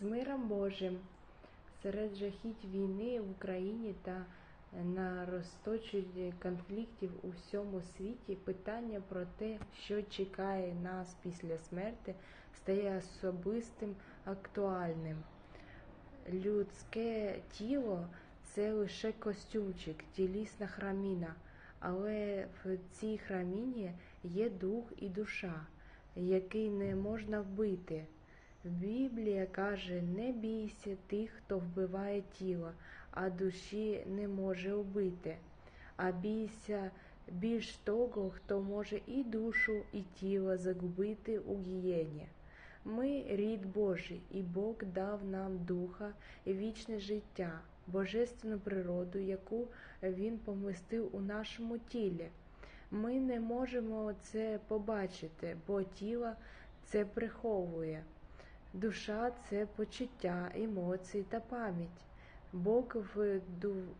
з миром Божим серед жахіть війни в Україні та на розточенні конфліктів у всьому світі питання про те, що чекає нас після смерти, стає особистим актуальним. Людське тіло це лише костюмчик, тілісна храміна, але в цій храміні є дух і душа, який не можна вбити. Біблія каже: не бійся тих, хто вбиває тіло, а душі не може вбити, а бійся більш того, хто може і душу, і тіло загубити у гієні. Ми рід Божий, і Бог дав нам духа і вічне життя, божественну природу, яку Він помістив у нашому тілі. Ми не можемо це побачити, бо тіло це приховує. Душа це почуття, емоції та пам'ять. Бог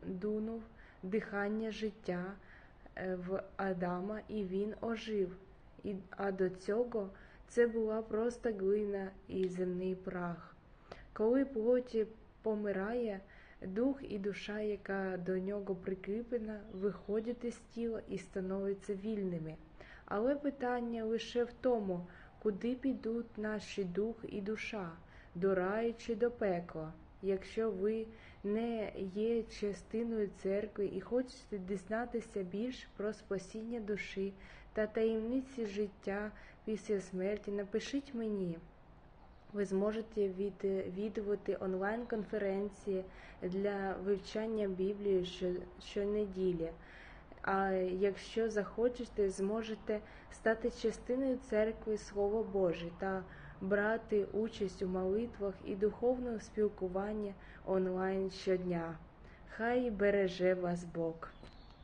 вдунув дихання життя е, в Адама, і він ожив. А до цього це була просто глина і земний прах. Коли плоті помирає, дух і душа, яка до нього прикріплена, виходять із тіла і становляться вільними. Але питання лише в тому, куди підуть наші дух і душа, до раю чи до пекла. Якщо ви не є частиною церкви і хочете дізнатися більш про спасіння душі та таємниці життя після смерті, напишіть мені. Ви зможете відвідувати онлайн-конференції для вивчання Біблії щонеділі. А якщо захочете, зможете стати частиною церкви Слова Боже та брати участь у молитвах і духовному спілкуванні онлайн щодня. Хай береже вас Бог.